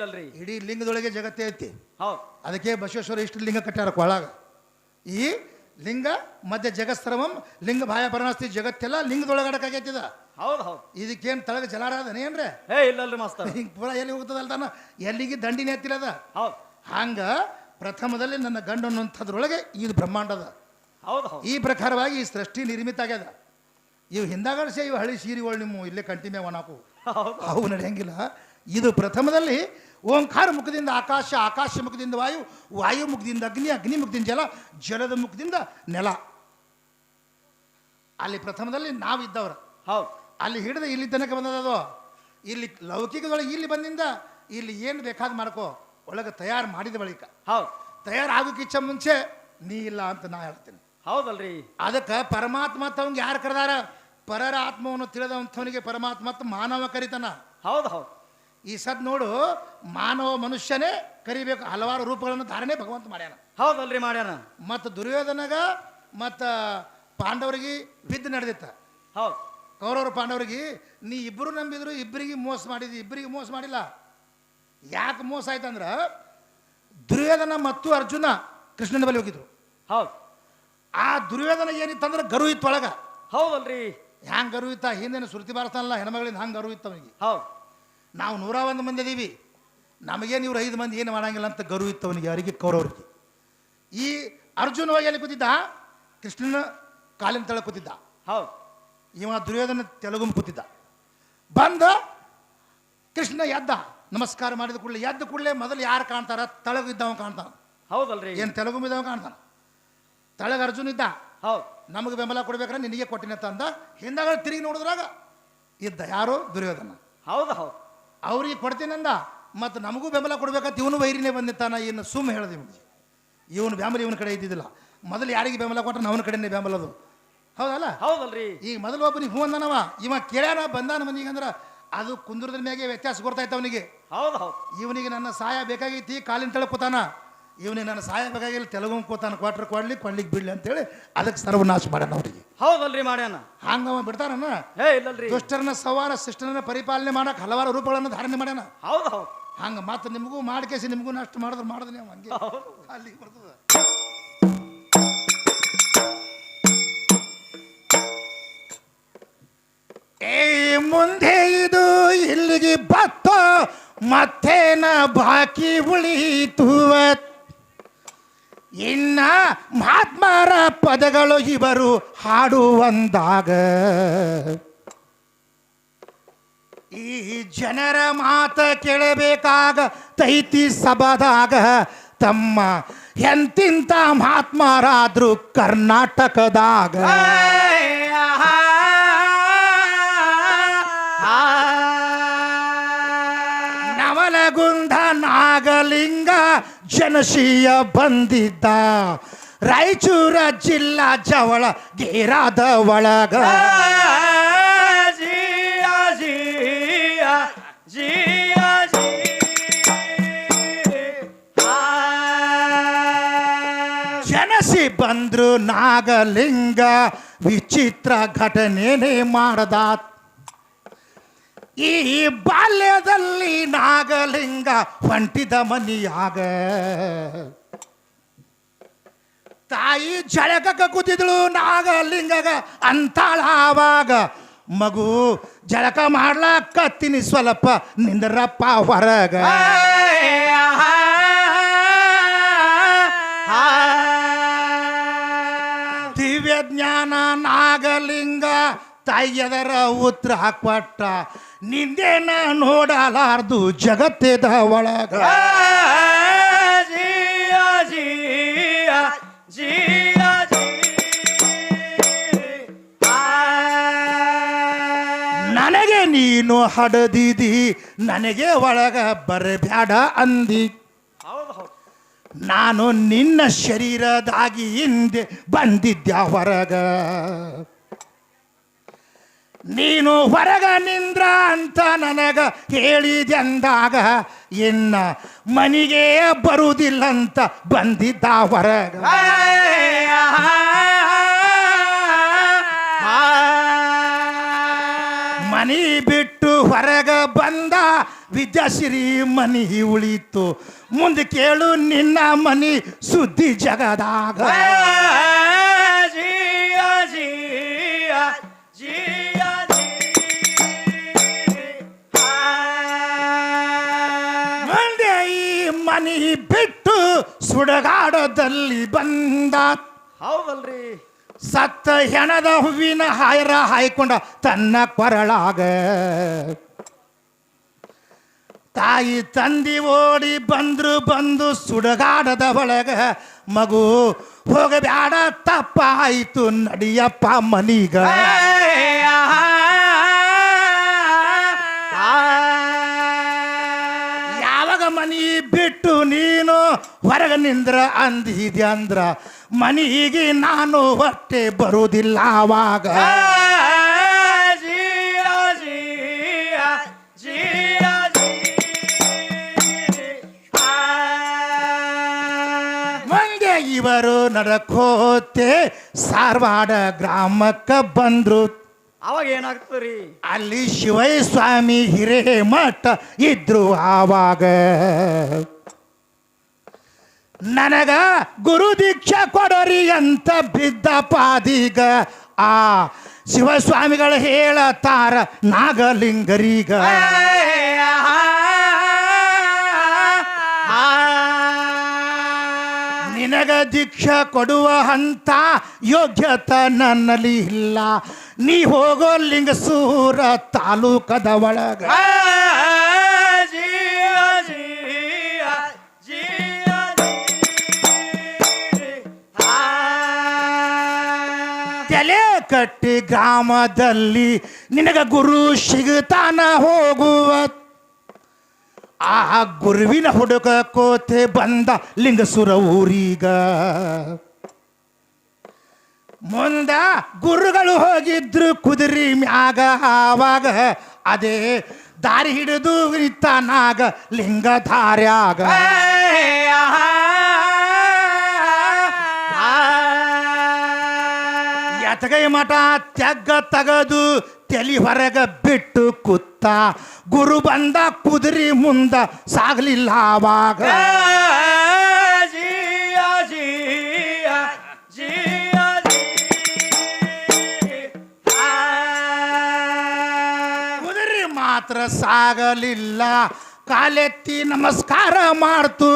ಇಲ್ಲಲ್ರಿ. ಇಡೀ ಲಿಂಗದೊಳಗೆ ಜಗತ್ತೇ ಐತಿ. ಹೌದು. ಅದಕ್ಕೆ ಬಸವೇಶ್ವರ ಇಷ್ಟು ಲಿಂಗ ಕಟ್ಟಾರ ಕೊಳಾಗ ಈ ಲಿಂಗ ಮಧ್ಯ ಜಗತ್ಸರ್ವಂ ಲಿಂಗ ಭಾಯ ಪರನಾಸ್ತಿ ಜಗತ್ತೆಲ್ಲ ಲಿಂಗದೊಳಗಡಕಾಗೈತಿದ ಹೌದು ಹೌದು. ಇದಕ್ಕೇನು ತಳಗ ಜಲಾರಾಧನೆ ಏನ್ರೆ? ಏ ಇಲ್ಲಲ್ರಿ ಮಾಸ್ತರ. ಹಿಂಗೆ ಪೂರ ಎಲ್ಲಿ ಹೋಗ್ತದಲ್ಲ ತಾನ? ಎಲ್ಲಿಗೆ ದಂಡಿನೇ ಹತ್ತಿರದ ಹೌದು. ಹಂಗ ಪ್ರಥಮದಲ್ಲಿ ನನ್ನ ಗಂಡು ಅನ್ನುವಂಥದ್ರೊಳಗೆ ಇದು ಬ್ರಹ್ಮಾಂಡದ ಹೌದು ಹೌದು. ಈ ಪ್ರಕಾರವಾಗಿ ಈ ಸೃಷ್ಟಿ ನಿರ್ಮಿತ ಆಗ್ಯದ. ಇವು ಸೇ ಇವು ಹಳಿ ಸೀರಿಗಳು ನಿಮ್ಮ ಇಲ್ಲೇ ಕಂಟಿನ್ಯೂ ಒಣಾಕು. ಹೌದು. ಅವು ನಡೆಯಂಗಿಲ್ಲ. ಇದು ಪ್ರಥಮದಲ್ಲಿ ಓಂಕಾರ ಮುಖದಿಂದ ಆಕಾಶ ಆಕಾಶ ಮುಖದಿಂದ ವಾಯು ವಾಯು ಮುಖದಿಂದ ಅಗ್ನಿ ಅಗ್ನಿ ಮುಖದಿಂದ ಜಲ ಜಲದ ಮುಖದಿಂದ ನೆಲ. ಅಲ್ಲಿ ಪ್ರಥಮದಲ್ಲಿ ನಾವಿದ್ದವರು ಹೌದು. ಅಲ್ಲಿ ಹಿಡಿದು ಇಲ್ಲಿ ತನಕ ಬಂದದದು ಇಲ್ಲಿ ಲೌಕಿಕದೊಳಗೆ ಇಲ್ಲಿ ಬಂದಿಂದ ಇಲ್ಲಿ ಏನು ಬೇಕಾದ ಮಾಡ್ಕೋ. ಒಳಗೆ ತಯಾರು ಮಾಡಿದ ಬಳಿಕ. ಹೌದು. ತಯಾರಾಗೋಕ್ಕಿಂತ ಮುಂಚೆ ನೀ ಇಲ್ಲ ಅಂತ ನಾ ಹೇಳ್ತೀನಿ. ಹೌದಲ್ರಿ. ಅದಕ್ಕೆ ಪರಮಾತ್ಮ ತವಂಗೆ ಯಾರು ಕರೆದಾರ? ಪರರ ಆತ್ಮವನ್ನು ತಿಳಿದವಂಥವನಿಗೆ ಪರಮಾತ್ಮ ಮಾನವ ಕರಿತಾನ. ಹೌದು ಹೌದ್. ಈ ಸದ್ ನೋಡು ಮಾನವ ಮನುಷ್ಯನೇ ಕರಿಬೇಕು ಹಲವಾರು ರೂಪಗಳನ್ನು ಧಾರಣೆ ಭಗವಂತ ಮಾಡ್ಯಾನ. ಹೌದಲ್ರಿ ಮಾಡ್ಯಾನ. ಮತ್ತು ದುರ್ಯೋಧನಗ ಮತ್ತು ಪಾಂಡವರಿಗೆ ಬಿದ್ದು ನಡೆದಿತ್ತ. ಹೌದು. ಕೌರವರು ಪಾಂಡವರಿಗೆ ನೀ ಇಬ್ಬರು ನಂಬಿದ್ರು ಇಬ್ಬರಿಗೆ ಮೋಸ ಮಾಡಿದಿ ಇಬ್ಬರಿಗೆ ಮೋಸ ಮಾಡಿಲ್ಲ. ಯಾಕೆ ಮೋಸ ಆಯ್ತಂದ್ರ ದುರ್ಯೋಧನ ಮತ್ತು ಅರ್ಜುನ ಕೃಷ್ಣನ ಬಳಿ ಹೋಗಿದ್ರು. ಹೌದು. ಆ ದುರ್ಯೋಧನ ಏನಿತ್ತಂದ್ರೆ ಗರು ಇತ್ತು ಒಳಗ ಹೌದಲ್ರಿ. ಹ್ಯಾಂಗ ಗರು ಇತ್ತ? ಹಿಂದೇನು ಶ್ರುತಿ ಬಾರಿಸ್ತಾನಲ್ಲ ಹೆಣ್ಮಗಳಿಂದ ಹಂಗೆ ಗರು ಇತ್ತು ಅವನಿಗೆ. ಹೌದ್. ನಾವು ನೂರ ಒಂದು ಮಂದಿ ಇದ್ದೀವಿ ನಮಗೇನು ಇವ್ರು ಐದು ಮಂದಿ ಏನು ಮಾಡಂಗಿಲ್ಲ ಅಂತ ಗರು ಇತ್ತು ಅವನಿಗೆ ಅವರಿಗೆ ಕೌರವರಿಗೆ ಈ ಅರ್ಜುನ ಹೋಗಿ ಎಲ್ಲಿ ಕೂತಿದ್ದ? ಕೃಷ್ಣನ ಕಾಲಿನ ತಳ ಕೂತಿದ್ದ. ಹೌದು. ಇವ ದುರ್ಯೋಧನ ತೆಲುಗು ಕೂತಿದ್ದ. ಬಂದ ಕೃಷ್ಣ ಎದ್ದ. ನಮಸ್ಕಾರ ಮಾಡಿದ ಕೂಡಲೇ ಎದ್ದ ಕೂಡಲೇ ಮೊದಲು ಯಾರು ಕಾಣ್ತಾರ? ತಳಗಿದ್ದವ ಕಾಣ್ತಾನ. ಹೌದಲ್ರಿ. ಏನು ತೆಲುಗು ಇದ್ದವ ಕಾಣ್ತಾನ? ತಳಗ ಅರ್ಜುನ್ ಇದ್ದ. ಹೌದು. ನಮಗೆ ಬೆಂಬಲ ಕೊಡ್ಬೇಕಂದ್ರೆ ನಿನಗೆ ಕೊಟ್ಟಿನತ್ತ ಅಂದ. ಹಿಂದಾಗ ತಿರುಗಿ ನೋಡಿದ್ರಾಗ ಇದ್ದ ಯಾರು? ದುರ್ಯೋಧನ. ಹೌದು ಹೌದ್. ಅವ್ರಿಗೆ ಕೊಡ್ತೀನಂದ ಮತ್ತು ನಮಗೂ ಬೆಂಬಲ ಕೊಡ್ಬೇಕಂತ ಇವನು ವೈರಿನೇ ಬಂದಿತ್ತಾನ ಇನ್ನು ಸುಮ್ಮ ಹೇಳ್ದೆ ಇವನು ಇವನು ಬೆಂಬಲ ಇವನ ಕಡೆ ಇದ್ದಿದ್ದಿಲ್ಲ. ಮೊದಲು ಯಾರಿಗೆ ಬೆಂಬಲ ಕೊಟ್ಟರೆ ಅವನ ಕಡೆನೇ ಬೆಂಬಲದು ಹೌದಲ್ಲ? ಹೌದಲ್ರಿ. ಈಗ ಮೊದಲು ಒಬ್ಬನಿಗೆ ಹೂ ಅಂದನವ ಇವ ಕೇಳ್ಯಾನ ಬಂದಾನ ಮನಿಗೆ ಅಂದ್ರೆ ಅದು ಕುಂದ್ರದ ಮ್ಯಾಗೆ ವ್ಯತ್ಯಾಸ ಗೊತ್ತಾಯ್ತು ಅವನಿಗೆ. ಹೌದು ಹೌದು. ಇವನಿಗೆ ನನ್ನ ಸಹಾಯ ಬೇಕಾಗೈತಿ ಕಾಲಿನ ತಳ ಕೂತಾನ. ಇವನಿಗೆ ನನ್ನ ಸಹಾಯ ಬೇಕಾಗಿಲ್ಲ ತೆಲುಗು ಕೂತಾನ ಕ್ವಾಟ್ರ್ ಕೊಡ್ಲಿ ಕೊಡ್ಲಿಕ್ಕೆ ಬಿಡ್ಲಿ ಅಂತೇಳಿ ಅದಕ್ಕೆ ಸರ್ವನಾಶ ಮಾಡ್ಯಾನ ಅವ್ರಿಗೆ. ಹೌದಲ್ರಿ ಮಾಡ್ಯಾನ? ಹಂಗವ ಬಿಡ್ತಾರನ ಏ ಇಲ್ಲಲ್ರಿ. ದುಷ್ಟರನ್ನ ಸವಾರ ಶಿಷ್ಟರನ್ನ ಪರಿಪಾಲನೆ ಮಾಡಕ್ ಹಲವಾರು ರೂಪಗಳನ್ನು ಧಾರಣೆ ಮಾಡ್ಯಾನ. ಹೌದು ಹೌದು. ಹಂಗೆ ಮತ್ತೆ ನಿಮಗೂ ಮಾಡ್ಕೇಸಿ ನಿಮಗೂ ನಷ್ಟ ಮಾಡಿದ್ರೆ ಮಾಡಿದ್ರೆ ನೀವು ಹಂಗೆ. ಅಲ್ಲಿಗೆ ಬರ್ತದ. ಏ ಮುಂದೆ ಇದು ಇಲ್ಲಿಗೆ ಬತ್ತ ಮತ್ತೇನ ಬಾಕಿ ಉಳಿತು ಇನ್ನ ಮಹಾತ್ಮರ ಪದಗಳು ಇವರು ಹಾಡುವಂದಾಗ ಈ ಜನರ ಮಾತ ಕೇಳಬೇಕಾಗ ತೈತಿ ಸಭದಾಗ ತಮ್ಮ ಎಂತಿಂತ ಮಹಾತ್ಮರಾದ್ರು ಕರ್ನಾಟಕದಾಗ. ನಾಗಲಿಂಗ ಜನಶೀಯ ಬಂದಿದ್ದ. ರಾಯಚೂರ ಜಿಲ್ಲಾ ಜವಳ ಗೇರಾದ ಒಳಗ. ಜಿಯಾ ಜಿಯಾ ಜಿಯಾ ಜಿ ಜನಸಿ ಬಂದ್ರು ನಾಗಲಿಂಗ ವಿಚಿತ್ರ ಘಟನೆನೇ ಮಾಡದ ಈ ಬಾಲ್ಯದಲ್ಲಿ ನಾಗಲಿಂಗ ಹೊಂಟಿದ ಮನಿಯಾಗ. ತಾಯಿ ಜಳಕಕ್ಕೆ ಕೂತಿದಳು ನಾಗಲಿಂಗಗ, ಅಂತಾಳ ಆವಾಗ. ಮಗು ಜಳಕ ಮಾಡ್ಲಾಕತ್ತೀನಿ ಸ್ವಲ್ಪ ನಿಂದ್ರಪ್ಪ ಹೊರಗ. ದಿವ್ಯ ಜ್ಞಾನ ನಾಗಲಿಂಗ ತಾಯಿಯದರ ಉತ್ತರ ಕೊಟ್ಟ ನಿಂದೇನ ನೋಡಲಾರ್ದು ಜಗತ್ತಿದ ಒಳಗ. ಜಿಯಾ ಜಿಯಾ ಜಿಯಾ ಜಿ ನನಗೆ ನೀನು ಹಡದಿದಿ ನನಗೆ ಒಳಗ ಬರಬ್ಯಾಡ ಅಂದಿ. ನಾನು ನಿನ್ನ ಶರೀರದಾಗಿ ಹಿಂದೆ ಬಂದಿದ್ದ ಹೊರಗ. ನೀನು ಹೊರಗ ನಿಂದ್ರ ಅಂತ ನನಗ ಹೇಳಿದೆಂದಾಗ ಇನ್ನ ಮನಿಗೆ ಬರುವುದಿಲ್ಲಂತ ಬಂದಿದ್ದ ಹೊರಗ. ಮನಿ ಬಿಟ್ಟು ಹೊರಗ ಬಂದ ವಿದ್ಯಾಶ್ರೀ ಮನಿ ಉಳಿತು. ಮುಂದೆ ಕೇಳು ನಿನ್ನ ಮನಿ ಸುದ್ದಿ ಜಗದಾಗ. ಸುಡಗಾಡದಲ್ಲಿ ಬಂದ ಹೌದಲ್ರಿ. ಸತ್ತ ಹೆಣದ ಹೂವಿನ ಹಾಯರ ಹಾಯ್ಕೊಂಡ ತನ್ನ ಕೊರಳಾಗ. ತಾಯಿ ತಂದಿ ಓಡಿ ಬಂದ್ರು ಬಂದು ಸುಡಗಾಡದ ಒಳಗ ಮಗು ಹೋಗಬ್ಯಾಡ ತಪ್ಪಾಯಿತು ನಡಿಯಪ್ಪ ಮನೀಗ. ಯಾವಾಗ ಮನಿ ಬಿಟ್ಟು ನೀನು ಹೊರಗೆ ನಿಂದ್ರ ಅಂದಿದ್ಯ ಅಂದ್ರ ಮನಿಗೆ ನಾನು ಹೊಟ್ಟೆ ಬರುವುದಿಲ್ಲ ಆವಾಗ ಇವರು ನಡಕೋತೆ ಸಾರವಾಡ ಗ್ರಾಮಕ್ಕೆ ಬಂದ್ರು. ಅವಾಗ ಏನಾಗ್ತದ್ರಿ? ಅಲ್ಲಿ ಶಿವೈ ಸ್ವಾಮಿ ಹಿರೇಮಠ ಇದ್ರು ಆವಾಗ. ನನಗ ಗುರು ದೀಕ್ಷೆ ಕೊಡೋರಿ ಅಂತ ಬಿದ್ದ ಪಾದಿಗ ಆ ಶಿವಸ್ವಾಮಿಗಳು ಹೇಳತಾರ ನಾಗಲಿಂಗರಿಗ ನಿನಗ ದೀಕ್ಷ ಕೊಡುವ ಹಂತ ಯೋಗ್ಯತ ನನ್ನಲ್ಲಿ ಇಲ್ಲ ನೀ ಹೋಗೋ ಲಿಂಗಸೂರ ತಾಲೂಕದ ಒಳಗ ಕಟ್ಟಿ ಗ್ರಾಮದಲ್ಲಿ ನಿನಗ ಗುರು ಸಿಗುತ್ತಾನ ಹೋಗುವ. ಆ ಗುರುವಿನ ಹುಡುಗ ಕೋತೆ ಬಂದ ಲಿಂಗಸುರ ಊರೀಗ. ಮುಂದ ಗುರುಗಳು ಹೋಗಿದ್ರು ಕುದುರೆ ಮ್ಯಾಗ ಆವಾಗ ಅದೇ ದಾರಿ ಹಿಡಿದು ನಿಂತಾನಾಗ ಲಿಂಗಧಾರ್ಯಾಗ. ಎತಗೈ ಮಠ ತೆಗ್ಗ ತಗದು ತಲಿ ಹೊರಗ ಬಿಟ್ಟು ಕುತ್ತ. ಗುರು ಬಂದ ಕುದುರಿ ಮುಂದ ಸಾಗಲಿಲ್ಲ ಆವಾಗ. ಕುದುರೆ ಮಾತ್ರ ಸಾಗಲಿಲ್ಲ. ಕಾಲೆತ್ತಿ ನಮಸ್ಕಾರ ಮಾಡ್ತು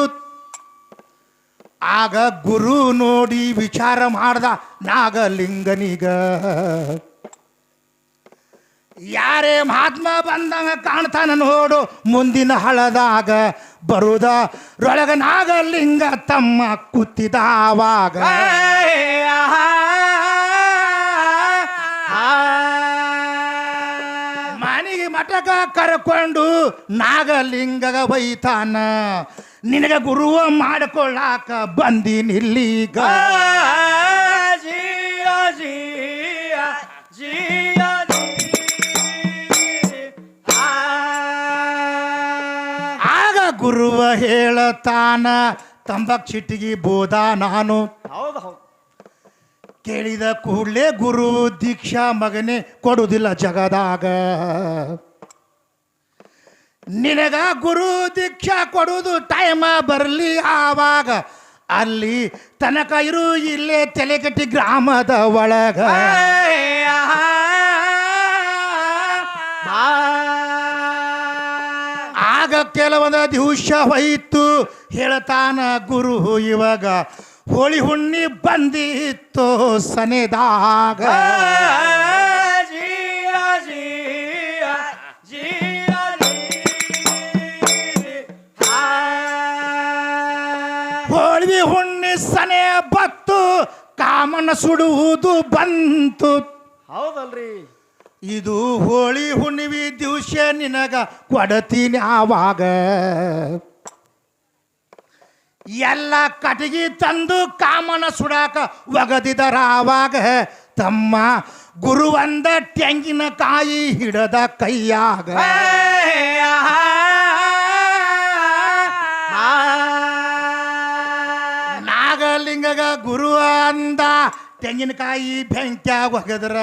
ಆಗ ಗುರು ನೋಡಿ ವಿಚಾರ ಮಾಡ್ದ ನಾಗಲಿಂಗನಿಗ ಯಾರೇ ಮಹಾತ್ಮ ಬಂದಂಗ ಕಾಣ್ತಾನ ನೋಡು ಮುಂದಿನ ಹಳದಾಗ ಬರುದ ರೊಳಗ ನಾಗಲಿಂಗ ತಮ್ಮ ಕೂತಿದಾವಾಗ ಮನೆಗೆ ಮಠಕ ಕರ್ಕೊಂಡು ನಾಗಲಿಂಗಗ ಬೈತಾನ ನಿನಗ ಗುರುವ ಮಾಡ್ಕೊಳ್ಳಾಕ ಬಂದಿನಿಲ್ಲೀಗ ಜಿಯ ಜಿಯ ಜಿಯ ಆಗ ಗುರುವ ಹೇಳತಾನ ತಂಬಕ್ ಚಿಟ್ಟಿಗೆ ಬೋದ ನಾನು. ಹೌದು ಹೌದು. ಕೇಳಿದ ಕೂಡಲೇ ಗುರು ದೀಕ್ಷಾ ಮಗನೇ ಕೊಡುವುದಿಲ್ಲ ಜಗದಾಗ. ನಿನಗ ಗುರು ದೀಕ್ಷಾ ಕೊಡುವುದು ಟೈಮ ಬರಲಿ ಆವಾಗ ಅಲ್ಲಿ ತನಕ ಇರು ಇಲ್ಲೇ ತಲೆಗಟ್ಟಿ ಗ್ರಾಮದ ಒಳಗ ಆಗ ಕೆಲವೊಂದು ದಿವಸ ಹೋಯಿತು ಹೇಳ್ತಾನ ಗುರು ಇವಾಗ ಹೋಳಿ ಹುಣ್ಣಿ ಬಂದಿತ್ತು ಸನೆದಾಗ ಹೋಳಿ ಹುಣ್ಣಿ ಸನೆ ಬತ್ತು ಕಾಮನ ಸುಡುವುದು ಬಂತು. ಹೌದಲ್ರಿ. ಇದು ಹೋಳಿ ಹುಣ್ಣಿವಿ ದಿವಸ ನಿನಗ ಕೊಡತೀನಿ ಆವಾಗ. ಎಲ್ಲ ಕಟಗಿ ತಂದು ಕಾಮನ ಸುಡಾಕ ಒಗದಿದರ ಆವಾಗ. ತಮ್ಮ ಗುರುವಂದ ತೆಂಗಿನಕಾಯಿ ಹಿಡದ ಕೈಯಾಗ. ಸಂಗಗ ಗುರು ಅಂದ ತೆಂಗಿನಕಾಯಿ ಬೆಂಕ್ಯಾಗ ಒಗದ್ರ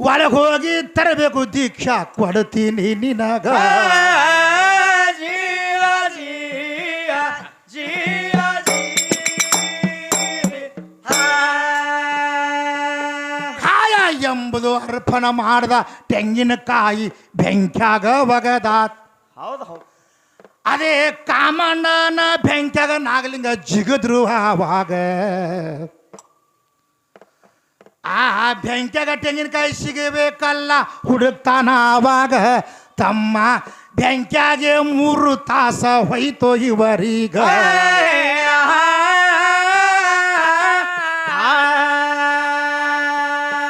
ಒಳಗೆ ಹೋಗಿ ತರಬೇಕು ದೀಕ್ಷಾ ಕೊಡ್ತೀನಿ ನಿನಗ. ಕಾಯ ಎಂಬುದು ಅರ್ಪಣ ಮಾಡ್ದ ತೆಂಗಿನಕಾಯಿ ಬೆಂಕ್ಯಾಗ ಒಗದ. ಹೌದು ಹೌದು. ಅದೇ ಕಾಮಣ್ಣನ ಬೆಂಕ್ಯಾಗ ನಾಗಲಿಂಗ ಜಿಗದ್ರು ಆವಾಗ. ಆ ಬೆಂಕ್ಯಾಗ ತೆಂಗಿನಕಾಯಿ ಸಿಗಬೇಕಲ್ಲ ಹುಡುಕ್ತಾನ ಆವಾಗ. ತಮ್ಮ ಬೆಂಕ್ಯಾಗೆ ಮೂರು ತಾಸ ಹೋಯ್ತು ಇವರೀಗ.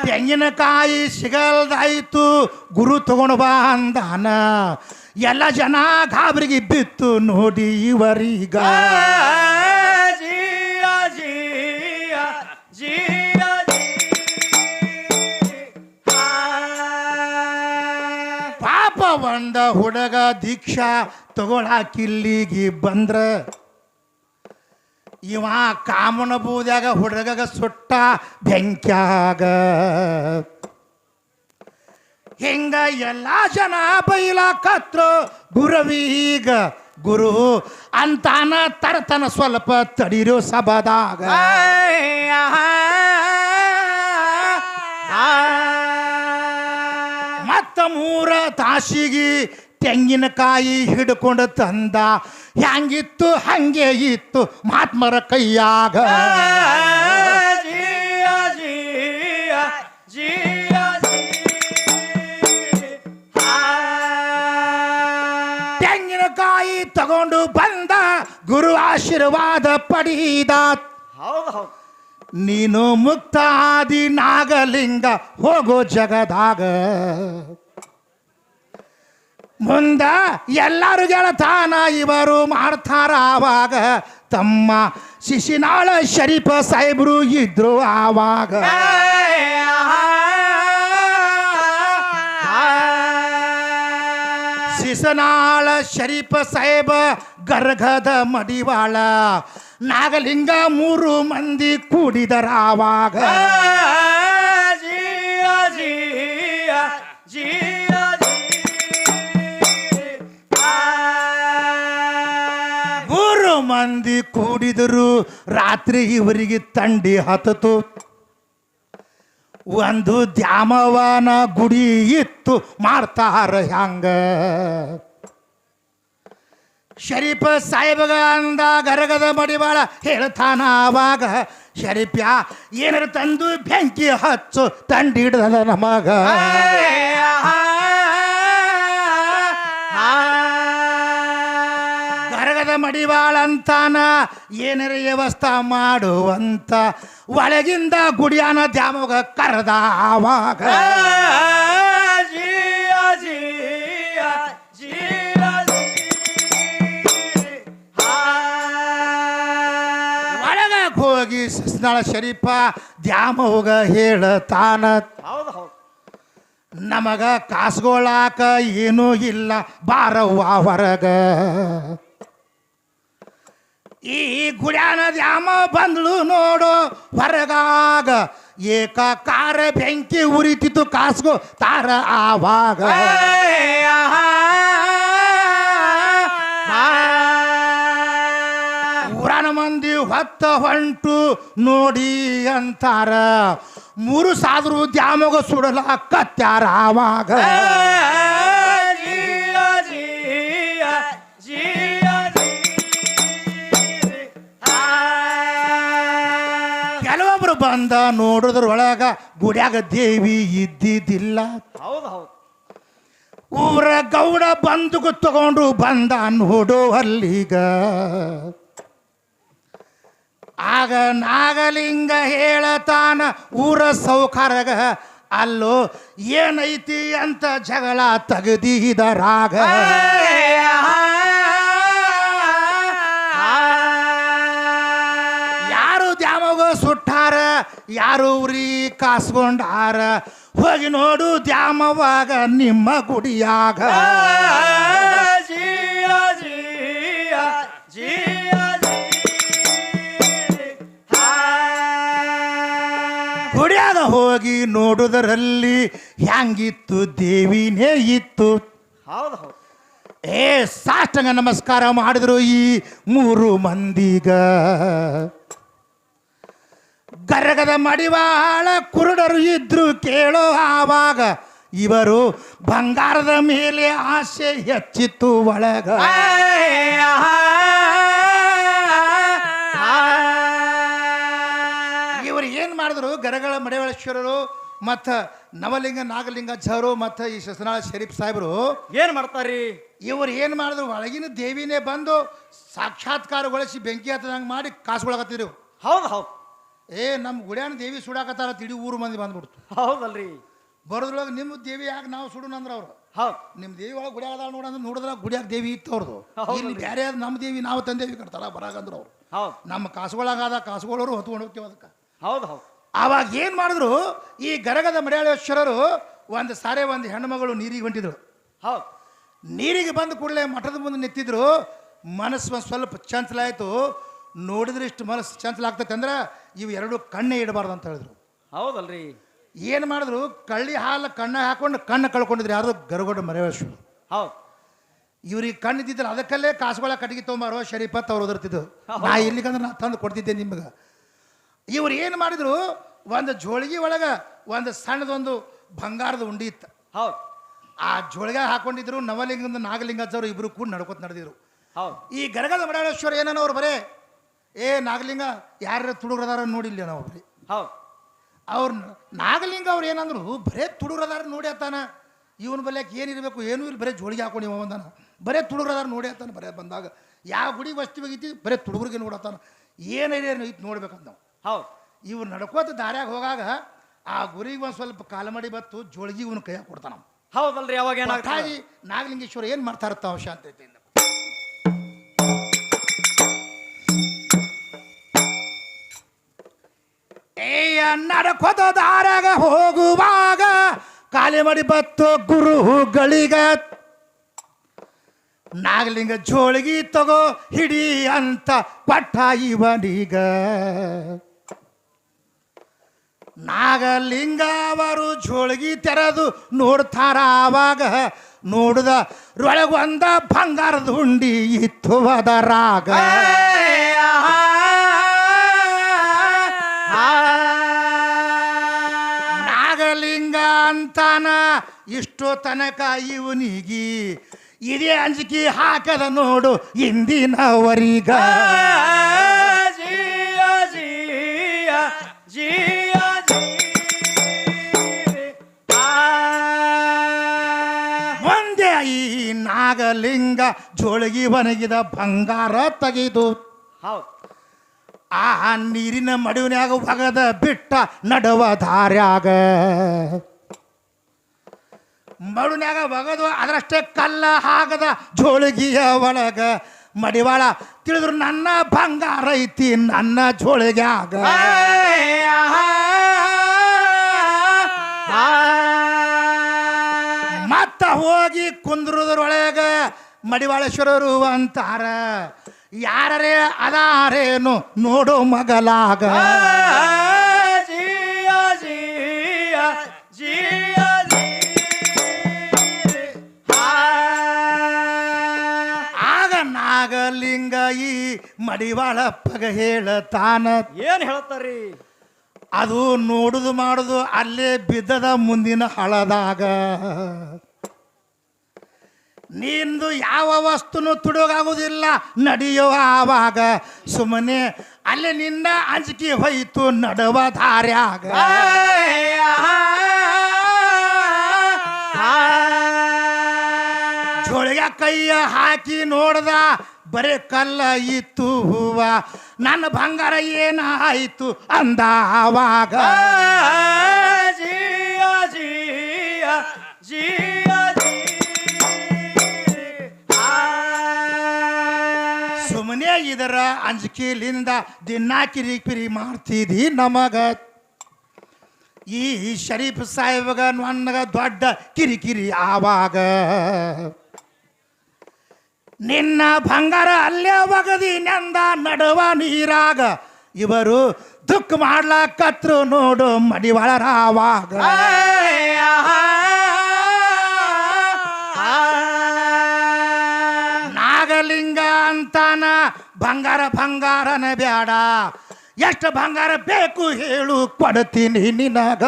ತೆಂಗಿನಕಾಯಿ ಸಿಗಲ್ದಾಯ್ತು, ಗುರು ತಗೊಂಡು ಬಾ ಅಂದಾನ. ಎಲ್ಲ ಜನ ಗಾಬರಿಗೆ ಬಿತ್ತು ನೋಡಿ ಇವರೀಗ. ಪಾಪ ಒಂದ ಹುಡುಗ ದೀಕ್ಷಾ ತಗೊಳಾಕಿಲ್ಲಿಗೆ ಬಂದ್ರ. ಇವ ಕಾಮನ ಬೂದ್ಯಾಗ ಹುಡುಗಗ ಸುಟ್ಟ ಬೆಂಕ್ಯಾಗ. ಹಿಂಗ ಎಲ್ಲ ಜನ ಬೈಲಾಕತ್ರು ಗುರವೀಗ ಗುರು ಅಂತಾನ ತರತನ ಸ್ವಲ್ಪ ತಡಿರೋ ಸಬದಾಗ ಮತ್ತ ಮೂರ ತಾಸಿಗೆ ತೆಂಗಿನಕಾಯಿ ಹಿಡ್ಕೊಂಡು ತಂದ ಹ್ಯಾಂಗಿತ್ತು ಹಂಗೆ ಇತ್ತು ಮಾತ್ಮರ ಕೈಯಾಗ ಆಶೀರ್ವಾದ ಪಡೀದ ಹೌದು ಹೌದು ನೀನು ಮುಕ್ತ ಆದಿ ನಾಗಲಿಂಗ ಹೋಗೋ ಜಗದಾಗ ಮುಂದ ಎಲ್ಲರೂ ಗೆಳತಾನ ಇವರು ಮಾಡ್ತಾರ ಆವಾಗ ತಮ್ಮ ಶಿಶಿನಾಳ ಶರೀಫ ಸಾಹೇಬ್ರು ಇದ್ರು ಆವಾಗ ಶಿಶನಾಳ ಶರೀಫ ಸಾಹೇಬ ಗರ್ಗದ ಮಡಿವಾಳ. ನಾಗಲಿಂಗ ಮೂರು ಮಂದಿ ಕೂಡಿದರಾವಾಗ ಜಿಯ ಜಿಯ ಜಿಯ ಮೂರು ಮಂದಿ ಕೂಡಿದರು. ರಾತ್ರಿ ಇವರಿಗೆ ತಂಡಿ ಹತ್ತತು ಒಂದು ದ್ಯಾಮವನ ಗುಡಿ ಇತ್ತು. ಮಾಡ್ತಾರ ಹ್ಯಾಂಗ? ಶರೀಫ ಸಾಹೇಬಗ ಅಂದ ಗರಗದ ಮಡಿವಾಳ ಹೇಳ್ತಾನ ಆವಾಗ ಶರೀಫ್ಯ ಏನಾರ ತಂದು ಬೆಂಕಿ ಹಚ್ಚು ತಂಡಿ ಹಿಡ್ದದ ನಮಗ ಗರಗದ ಮಡಿವಾಳ ಅಂತಾನ ಏನಾರ ವ್ಯವಸ್ಥೆ ಮಾಡುವಂತ ಒಳಗಿಂದ ಗುಡಿಯಾನ ದ್ಯಾಮಗ ಕರೆದ ಆವಾಗ ಹೋಗಿ ಸಸ್ನಾಳ ಶರೀಫ ದ್ಯಾಮೋಗ ಹೇಳತಾನ ಹೌದು ಹೌದು. ನಮಗ ಕಾಸ್ಗೊಳಾಕ ಏನೂ ಇಲ್ಲ ಬಾರವ್ವ ಹೊರಗ. ಈ ಗುಡ್ಯಾನ ದ್ಯಾಮ ಬಂದ್ಳು ನೋಡು ಹೊರಗಾಗ. ಏಕ ಕಾರ ಬೆಂಕಿ ಉರಿತಿತ್ತು ಕಾಸ್ಗೋ ತಾರ ಆವಾಗ. ಹೊತ್ತ ಹೊಂಟು ನೋಡಿ ಅಂತಾರ. ಮೂರು ಸಾದ್ರು ದ್ಯಾಮಗ ಸುಡಲ ಕತ್ಯಾರ ಆವಾಗ. ಕೆಲವೊಬ್ರು ಬಂದ ನೋಡಿದ್ರೊಳಗ ಗುಡ್ಯಾಗ ದೇವಿ ಇದ್ದಿದ್ದಿಲ್ಲ. ಹೌದು ಹೌದು. ಊರ ಗೌಡ ಬಂದು ತಗೊಂಡು ಬಂದ ನೋಡು ಅಲ್ಲಿಗ. ಆಗ ನಾಗಲಿಂಗ ಹೇಳತಾನ ಊರ ಸೌಕರಗ ಅಲ್ಲೋ ಏನೈತಿ ಅಂತ ಜಗಳ ತೆಗೆದಿದರಾಗ ಯಾರು ದ್ಯಾಮಗ ಸುಟ್ಟಾರ ಯಾರು ಉರಿ ಕಾಸ್ಕೊಂಡಾರ ಹೋಗಿ ನೋಡು ದ್ಯಾಮವಾಗ ನಿಮ್ಮ ಗುಡಿಯಾಗ ಹೋಗಿ ನೋಡುದರಲ್ಲಿ ಹ್ಯಾಂಗಿತ್ತು ದೇವಿನೇ ಇತ್ತು ಹೌದು ಹೌದು. ಏ ಸಾಷ್ಟಂಗ ನಮಸ್ಕಾರ ಮಾಡಿದ್ರು ಈ ಮೂರು ಮಂದಿಗ. ಗರಗದ ಮಡಿವಾಳ ಕುರುಡರು ಇದ್ರು ಕೇಳೋ ಆವಾಗ ಇವರು ಬಂಗಾರದ ಮೇಲೆ ಆಸೆ ಹೆಚ್ಚಿತ್ತು ಒಳಗ. ಮಾಡಿದ್ರು ಗರಗಳ ಮಡೇವಳೇಶ್ವರರು ಮತ್ತು ನವಲಿಂಗ ನಾಗಲಿಂಗಾಚಾರ್ಯರು ಮತ್ತು ಈ ಶಸನಾಳ ಶರೀಫ್ ಸಾಹೇಬರು ಏನ್ ಮಾಡ್ತಾರ್ರಿ? ಇವ್ರು ಏನು ಮಾಡಿದ್ರು? ಒಳಗಿನ ದೇವಿನೇ ಬಂದು ಸಾಕ್ಷಾತ್ಕಾರಗೊಳಿಸಿ ಬೆಂಕಿ ಹತ್ತದಂಗೆ ಮಾಡಿ ಕಾಸುಗಳಾಗತ್ತಿದ್ರು ಹೌದು ಹೌದು. ಏ ನಮ್ಮ ಗುಡಿಯಾನ ದೇವಿ ಸುಡಾಕತ್ತಾರ ತಿಡಿ ಊರು ಮಂದಿ ಬಂದ್ಬಿಡ್ತು. ಹೌದಲ್ರಿ. ಬರೋದ್ರೊಳಗೆ ನಿಮ್ಮ ದೇವಿ ಯಾಕೆ ನಾವು ಸುಡೋಣ ಅಂದ್ರೆ ಅವ್ರು? ಹೌದು. ನಿಮ್ಮ ದೇವಿ ಒಳಗೆ ಗುಡಿಯಾಗ ಅದಾಳ ನೋಡಂದ್ರೆ ನೋಡಿದ್ರೆ ಗುಡಿಯಾಗ ದೇವಿ ಇತ್ತು ಅವ್ರದ್ದು. ಇಲ್ಲಿ ಬೇರೆ ಆದ್ ನಮ್ಮ ದೇವಿ ನಾವು ತಂದೇವಿ ಕಟ್ತಾರ ಬರಾಗಂದ್ರು ಅವ್ರು. ಹೌದು. ನಮ್ಮ ಕಾಸುಗಳಾಗ ಕಾಸುಗಳವರು ಹೊತ್ಕೊಂಡು ಹೋಗ್ತೀವಿ ಅದಕ್ಕೆ. ಹೌದು ಹೌದ್. ಆವಾಗ ಏನು ಮಾಡಿದ್ರು? ಈ ಗರಗದ ಮರ್ಯಾಳೇಶ್ವರರು ಒಂದು ಸಾರೆ ಒಂದು ಹೆಣ್ಮಗಳು ನೀರಿಗೆ ಹೊಂಟಿದ್ರು. ಹೌದು. ನೀರಿಗೆ ಬಂದ ಕೂಡಲೇ ಮಠದ ಮುಂದೆ ನಿಂತಿದ್ರು. ಮನಸ್ಸು ಒಂದು ಸ್ವಲ್ಪ ಚಂಚಲ ಆಯಿತು ನೋಡಿದ್ರೆ ಇಷ್ಟು ಮನಸ್ಸು ಚಂಚಲ ಆಗ್ತೈತೆ ಅಂದ್ರೆ ಇವು ಎರಡು ಕಣ್ಣೇ ಇಡಬಾರ್ದು ಅಂತ ಹೇಳಿದ್ರು. ಹೌದಲ್ರಿ. ಏನು ಮಾಡಿದ್ರು? ಕಳ್ಳಿ ಹಾಲು ಕಣ್ಣ ಹಾಕೊಂಡು ಕಣ್ಣು ಕಳ್ಕೊಂಡಿದ್ರು ಯಾರು? ಗರಗೋಡ ಮರೇಶ್ವರು ಹೌದು. ಇವ್ರಿಗೆ ಕಣ್ಣು ಇದ್ದಿದ್ರು ಅದಕ್ಕಲ್ಲೇ ಕಾಸುಗಳ ಕಟ್ಟಿಗೆ ತೊಗೊಂಬಾರೋ ಶರೀಫತ್ ಅವ್ರು ಓದಿರ್ತಿದ್ದು ನಾ ಇಲ್ಲಿಗಂದ್ರೆ ನಾ ತಂದು ಕೊಡ್ತಿದ್ದೆ ನಿಮ್ಗೆ. ಇವ್ರು ಏನು ಮಾಡಿದ್ರು? ಒಂದು ಜೋಳಿಗೆ ಒಳಗೆ ಒಂದು ಸಣ್ಣದೊಂದು ಬಂಗಾರದ ಉಂಡಿ ಇತ್ತು. ಹೌದು. ಆ ಜೋಳಿಗೆ ಹಾಕೊಂಡಿದ್ರು ನವಲಿಂಗದ ನಾಗಲಿಂಗಾಚಾರ್ಯ ಇಬ್ರು ಕೂಡ ನಡ್ಕೊತ ನಡೆದಿದ್ರು. ಹೌದು. ಈ ಗರಗದ ಮಡಾಳೇಶ್ವರ ಏನೋ ಅವ್ರು ಬರೇ? ಏ ನಾಗಲಿಂಗ ಯಾರ ತುಡುಗ್ರದಾರ ನೋಡಿಲ್ಲ ನಾವು ಬರೀ ಹೌದು. ಅವ್ರು ನಾಗಲಿಂಗ ಅವ್ರು ಏನಂದ್ರು ಬರೇ ತುಡುಗ್ರದಾರ ನೋಡಿ ಅತ್ತಾನ. ಇವನ್ ಬಲ್ಯಾಕ ಏನಿರಬೇಕು ಏನೂ ಇಲ್ಲ ಬರೇ ಜೋಳಿಗೆ ಹಾಕೊಂಡು ಇವ ಬರೇ ತುಡುಗ್ರದಾರ ನೋಡಿ ಅತ್ತಾನ ಬರೇ ಬಂದಾಗ. ಯಾವ ಗುಡಿ ವಸ್ತು ಬರೇ ತುಡುಗ್ರಿಗೆ ನೋಡತ್ತಾನ. ಏನಿದೆ ಐತಿ ನೋಡ್ಬೇಕಂತ ನಾವು. ಹೌದ್. ಇವ್ರು ನಡ್ಕೋತ ದಾರ್ಯಾಗ ಹೋಗಾಗ ಆ ಗುರಿಗೆ ಒಂದು ಸ್ವಲ್ಪ ಕಾಲಮಡಿ ಬತ್ತು ಜೋಳಿಗೆ ಇವನು ಕೈಯಾಗ ಕೊಡ್ತಾನ ಹೌದಲ್ರಿ ಅವಾಗ ಒಟ್ಟಾಗಿ ನಾಗಲಿಂಗೇಶ್ವರ ಏನು ಮಾಡ್ತಾ ಇರ್ತಾವ ಶಾಂತತೆಯಿಂದ ಏಯ ನಡ್ಕೋತ ದಾರ್ಯಾಗ ಹೋಗುವಾಗ ಕಾಲಮಡಿ ಮಾಡಿ ಬತ್ತು ಗುರುಗಳಿಗ ನಾಗಲಿಂಗ ಜೋಳಿಗೆ ತಗೋ ಹಿಡಿ ಅಂತ ಪಟ್ಟ ಇವನೀಗ. ನಾಗಲಿಂಗ ಅವರು ಜೋಳಿಗೆ ತೆರೆದು ನೋಡ್ತಾರ ಆವಾಗ ನೋಡಿದ ಒಳಗೊಂದ ಬಂಗಾರದ ಹುಂಡಿ ಇತ್ತು ಅದರಾಗ ನಾಗಲಿಂಗ ಅಂತಾನ ಇಷ್ಟೋ ತನಕ ಇವನಿಗಿ ಇದೇ ಅಂಜಿಕೆ ಹಾಕದ ನೋಡು ಇಂದಿನವರಿಗ ಜಿಯ ಜಿಯ ಜಿಯ ನಾಗಲಿಂಗ ಜೋಳಿಗೆ ಒಣಗಿದ ಬಂಗಾರ ತೆಗೆದು ಹೌ ಆ ನೀರಿನ ಮಡುವಿನಾಗ ಒಗದ ಬಿಟ್ಟ ನಡವ ದಾರ್ಯಾಗ. ಮಡುನ್ಯಾಗ ಒಗದು ಅದರಷ್ಟೇ ಕಲ್ಲ ಹಾಗದ ಜೋಳಿಗೆಯ ಒಳಗ. ಮಡಿವಾಳ ತಿಳಿದ್ರು ನನ್ನ ಬಂಗಾರ ಐತಿ ನನ್ನ ಜೋಳಿಗೆ ಮತ್ತ ಹೋಗಿ ಕುಂದ್ರದ್ರೊಳಗ ಮಡಿವಾಳೇಶ್ವರರು ಅಂತಾರ. ಯಾರರೇ ಅದಾರೇನು ನೋಡು ಮಗಲಾಗ. ಆಗ ನಾಗಲಿಂಗ ಈ ಮಡಿವಾಳಪ್ಪಗ ಹೇಳತಾನ. ಏನ್ ಹೇಳ್ತಾರಿ ಅದು ನೋಡುದು ಮಾಡುದು ಅಲ್ಲೇ ಬಿದ್ದದ ಮುಂದಿನ ಹಳದಾಗ. ನಿಂದು ಯಾವ ವಸ್ತುನು ತುಡುಗಾಗುವುದಿಲ್ಲ ನಡೆಯುವ ಆವಾಗ. ಸುಮ್ಮನೆ ಅಲ್ಲಿ ನಿನ್ನ ಅಂಜಿಕೆ ಹೋಯಿತು ನಡುವ ದಾರ್ಯಾಗ ಜೋಳಿಗೆ ಕೈಯ ಹಾಕಿ ನೋಡ್ದ ಬರೇ ಕಲ್ಲ ಇತ್ತು ಹೂವ. ನನ್ನ ಬಂಗಾರ ಏನಾಯಿತು ಅಂದ ಆವಾಗ. ಇದರ ಅಂಜಿಕೆಲಿಂದ ದಿನ ಕಿರಿಕಿರಿ ಮಾಡ್ತಿದಿ ನಮಗ. ಈ ಶರೀಫ್ ಸಾಹೇಬ್ಗ ನನ್ನಗ ದೊಡ್ಡ ಕಿರಿಕಿರಿ ಆವಾಗ. ನಿನ್ನ ಬಂಗಾರ ಅಲ್ಲೇ ಒಗದಿ ನೆಂದ ನಡುವ ನೀರಾಗ. ಇವರು ದುಃಖ ಮಾಡ್ಲಾಕತ್ರು ನೋಡು ಮಡಿವಾಳರಾವಾಗ. ಅಂತಾನ ಬಂಗಾರ ಬಂಗಾರನ ಬೇಡ ಎಷ್ಟು ಬಂಗಾರ ಬೇಕು ಹೇಳು ಕೊಡ್ತೀನಿ ನಿನಗ.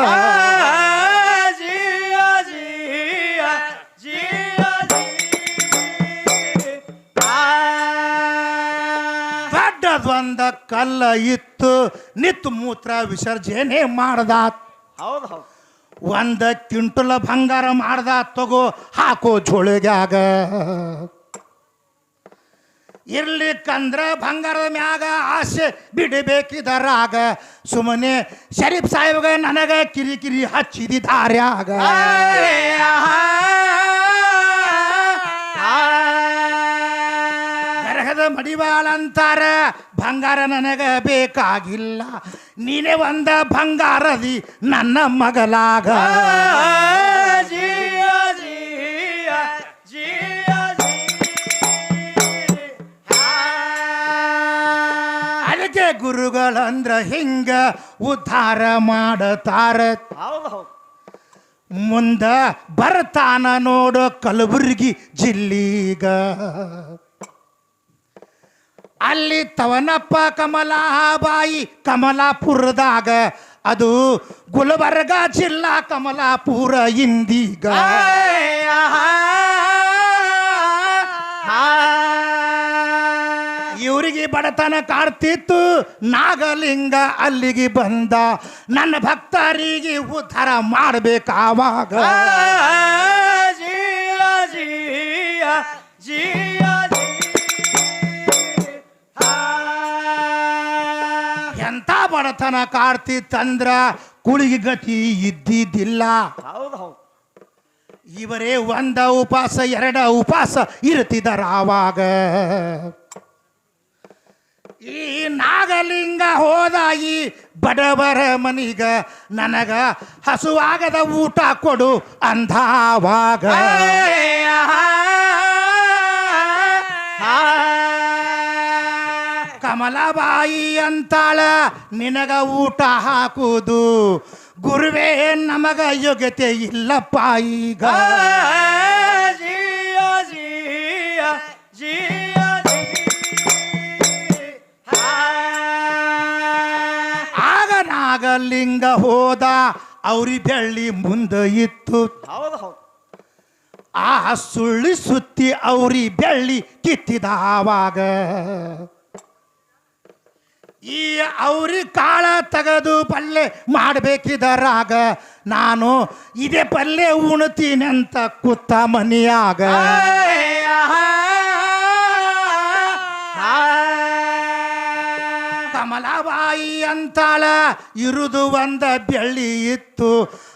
ದೊಡ್ಡದೊಂದ ಕಲ್ಲ ಇತ್ತು. ನಿತ್ತು ಮೂತ್ರ ವಿಸರ್ಜನೆ ಮಾಡ್ದ ಹೌದು ಹೌದು. ಒಂದ ಕ್ವಿಂಟಲ್ ಬಂಗಾರ ಮಾಡ್ದ ತಗೋ ಹಾಕೋ ಜೋಳಿಗ್ಯಾಗ. ಇರ್ಲಿಕ್ಕಂದ್ರ ಬಂಗಾರದ ಮ್ಯಾಗ ಆಸೆ ಬಿಡಬೇಕಿದರಾಗ ಸುಮ್ಮನೆ ಶರೀಫ್ ಸಾಹೇಬ್ಗ ನನಗ ಕಿರಿಕಿರಿ ಹಚ್ಚಿದಿ ದಾರ್ಯಾಗ ಮಡಿವಾಳ ಅಂತಾರ ಬಂಗಾರ ನನಗ ಬೇಕಾಗಿಲ್ಲ ನೀನೆ ಒಂದ ಬಂಗಾರದಿ ನನ್ನ ಮಗಲಾಗ ಗುರುಗಳಂದ್ರ ಹಿಂಗ ಉದ್ಧಾರ ಮಾಡತಾರ. ಹೌದು ಹೌದು. ಮುಂದ ಬರ್ತಾನ ನೋಡು ಕಲಬುರ್ಗಿ ಜಿಲ್ಲೀಗ. ಅಲ್ಲಿ ತವನಪ್ಪ ಕಮಲಾಬಾಯಿ ಕಮಲಾಪುರದಾಗ ಅದು ಗುಲ್ಬರ್ಗ ಜಿಲ್ಲಾ ಕಮಲಾಪುರ ಇಂದೀಗ. ಬಡತನ ಕಾಡ್ತಿತ್ತು ನಾಗಲಿಂಗ ಅಲ್ಲಿಗೆ ಬಂದ. ನನ್ನ ಭಕ್ತರಿಗೆ ಉದ್ಧಾರ ಮಾಡಬೇಕಾವಾಗ. ಜಿಯ ಜಿಯ ಜಿಯ ಎಂತ ಬಡತನ ಕಾಡ್ತಿತ್ತಂದ್ರ ಕುಳಿಗೆ ಗತಿ ಇದ್ದಿದ್ದಿಲ್ಲ. ಹೌದು ಹೌದು. ಇವರೇ ಒಂದ ಉಪಾಸ ಎರಡ ಉಪಾಸ ಇರ್ತಿದ್ದಾರ ಆವಾಗ ಈ ನಾಗಲಿಂಗ ಹೋದ ಈ ಬಡವರ ಮನಿಗ ನನಗ ಹಸುವಾಗದ ಊಟ ಕೊಡು ಅಂಧಾವಾಗ ಕಮಲಬಾಯಿ ಅಂತಾಳ ನಿನಗ ಊಟ ಹಾಕುದು ಗುರುವೇ ನಮಗ ಯೋಗ್ಯತೆ ಇಲ್ಲಪ್ಪ ಈಗ ಜಿಯ ಜಿಯ ಜಿಯ ನಾಗಲಿಂಗ ಹೋದ ಅವ್ರಿ ಬೆಳ್ಳಿ ಮುಂದೆ ಇತ್ತು. ಹೌದು ಹೌದು. ಆ ಸುಳ್ಳಿ ಸುತ್ತಿ ಅವ್ರಿ ಬೆಳ್ಳಿ ಕಿತ್ತಿದ ಆವಾಗ. ಈ ಅವ್ರಿ ಕಾಳ ತೆಗೆದು ಪಲ್ಲೆ ಮಾಡಬೇಕಿದರಾಗ ನಾನು ಇದೇ ಪಲ್ಲೆ ಉಣ್ತೀನಿ ಅಂತ ಕೂತ ಮನಿಯಾಗ ಕಮಲಾಬಾಯಿ ಅಂತಾಳ ಇರುದು ಒಂದ ಬೆಳ್ಳಿ ಇತ್ತು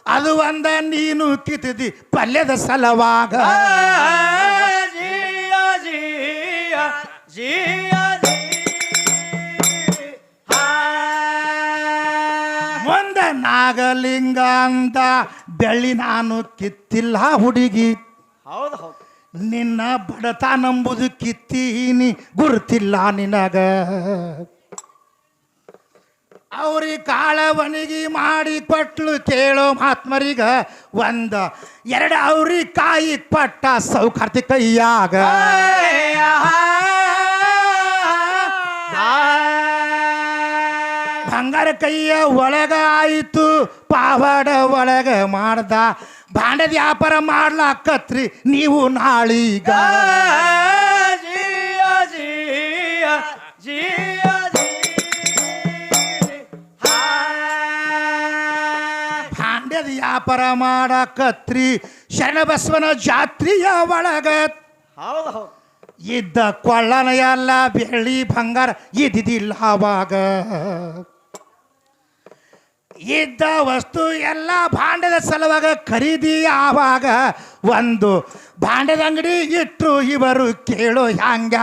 ಅದು ಒಂದ ನೀನು ಕಿತ್ತಿದಿ ಪಲ್ಯದ ಸಲವಾಗ. ಮುಂದ ನಾಗಲಿಂಗ ಅಂತ ಬೆಳ್ಳಿ ನಾನು ಕಿತ್ತಿಲ್ಲ ಹುಡುಗಿ. ಹೌದು ಹೌದು. ನಿನ್ನ ಬಡತ ನಂಬುದು ಕಿತ್ತೀನಿ ಗುರುತಿಲ್ಲ ನಿನಗ. ಅವ್ರಿಗೆ ಕಾಳವನಿಗೆ ಮಾಡಿ ಕೊಟ್ಲು ಕೇಳೋ ಮಹಾತ್ಮರಿಗ ಒಂದ, ಎರಡು ಅವ್ರಿಗೆ ಕಾಯಿ ಪಟ್ಟ ಸೌಕರ್ತಿ ಕೈಯಾಗ. ಬಂಗಾರ ಕೈಯ ಒಳಗ ಆಯಿತು, ಪಾವಡ ಒಳಗ ಮಾಡ್ದ. ಬಾಂಡದ ವ್ಯಾಪಾರ ಮಾಡ್ಲಾಕತ್ರಿ ನೀವು ನಾಳೀಗ. ಜಿಯ ಜಿಯ ಜಿಯ ವ್ಯಾಪಾರ ಮಾಡಾಕತ್ರಿ ಶರಣಬಸವನ ಜಾತ್ರೆಯ ಒಳಗ. ಹೌದು ಹೌದು. ಇದ್ದ ಕೊಳ್ಳನ ಎಲ್ಲ ಬೆಳ್ಳಿ ಬಂಗಾರ ಇದ್ದಿದ್ದಿಲ್ಲ ಅವಾಗ. ಇದ್ದ ವಸ್ತು ಎಲ್ಲ ಭಾಂಡದ ಸಲುವಾಗ ಖರೀದಿ ಆವಾಗ ಒಂದು ಭಾಂಡದ ಅಂಗಡಿ ಇಟ್ಟು ಇವರು ಕೇಳೋ ಹ್ಯಾಂಗ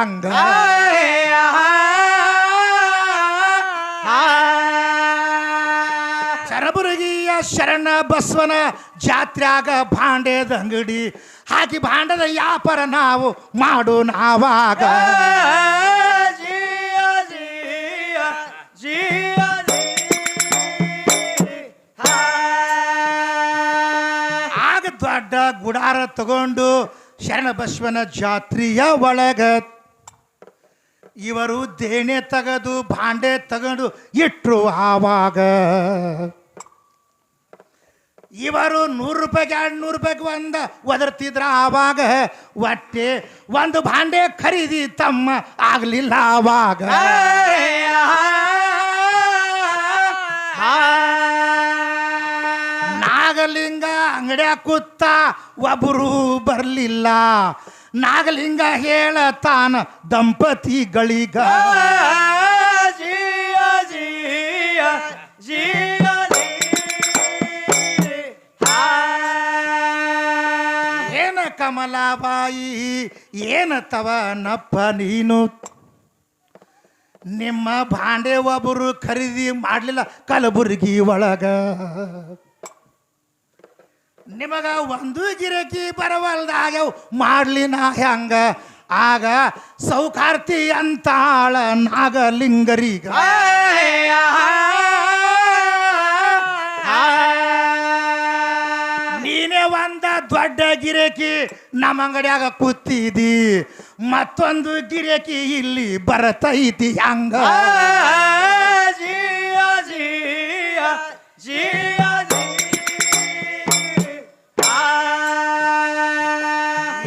ಶರಣ ಬಸವನ ಜಾತ್ರ್ಯಾಗ ಭಾಂಡೆದ ಅಂಗಡಿ. ಹಾಕಿ ಭಾಂಡದ ವ್ಯಾಪಾರ ನಾವು ಮಾಡು ನಾವಾಗ. ಆಗ ದೊಡ್ಡ ಗುಡಾರ ತಗೊಂಡು ಶರಣ ಬಸವನ ಜಾತ್ರೆಯ ಒಳಗ ಇವರು ದೇಣೆ ತಗದು, ಭಾಂಡೆ ತಗೊಂಡು ಇಟ್ಟರು ಆವಾಗ. ಇವರು ನೂರು ರೂಪಾಯಿಗೆ ಎರಡು ನೂರು ರೂಪಾಯಿಗೆ ಒಂದು ಒದರ್ತಿದ್ರ ಆವಾಗ ಒಟ್ಟೆ ಒಂದು ಭಾಂಡೆ ಖರೀದಿ ತಮ್ಮ ಆಗಲಿಲ್ಲ ಆವಾಗ ನಾಗಲಿಂಗ ಅಂಗಡಿ ಕೂತ ಒಬ್ಬರು ಬರಲಿಲ್ಲ ನಾಗಲಿಂಗ ಹೇಳತಾನ ದಂಪತಿಗಳಿಗ ಜಿಯ ಜಿಯ ಜಿಯ ಕಮಲಾಬಾಯಿ ಏನತ್ತವ ನಪ್ಪ ನೀನು ನಿಮ್ಮ ಭಾಂಡೆ ಒಬ್ಬರು ಖರೀದಿ ಮಾಡಲಿಲ್ಲ ಕಲಬುರ್ಗಿ ಒಳಗ ನಿಮಗ ಒಂದು ಗಿರಕಿ ಬರವಲ್ದಾಗ ಮಾಡ್ಲಿ ನಾ ಹೆಂಗ ಆಗ ಸೌಕಾರ್ತಿ ಅಂತಾಳ ನಾಗಲಿಂಗರಿಗ ನೀನೇ ಒಂದ ದೊಡ್ಡ ಗಿರೇಕಿ ನಮ್ಮ ಅಂಗಡಿಯಾಗ ಕೂತಿದಿ ಮತ್ತೊಂದು ಗಿರಕಿ ಇಲ್ಲಿ ಬರತೈತಿ ಹಂಗ. ಜಿಯ ಜಿಯ ಜಿಯ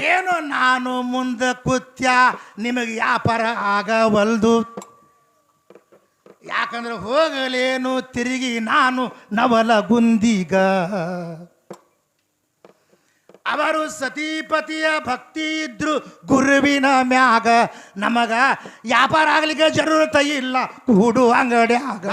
ಏನು ನಾನು ಮುಂದೆ ಕೂತ್ಯ ನಿಮಗೆ ವ್ಯಾಪಾರ ಆಗವಲ್ದು. ಯಾಕಂದ್ರೆ ಹೋಗಲೇನು ತಿರುಗಿ ನಾನು ನವಲ ಗುಂದಿಗ ಅವರು ಸತೀಪತಿಯ ಭಕ್ತಿ ಇದ್ರು ಗುರುವಿನ ಮ್ಯಾಗ ನಮಗ ವ್ಯಾಪಾರ ಆಗ್ಲಿಕ್ಕೆ ಜರೂರತ ಇಲ್ಲ. ಕೂಡು ಅಂಗಡಿಯಾಗ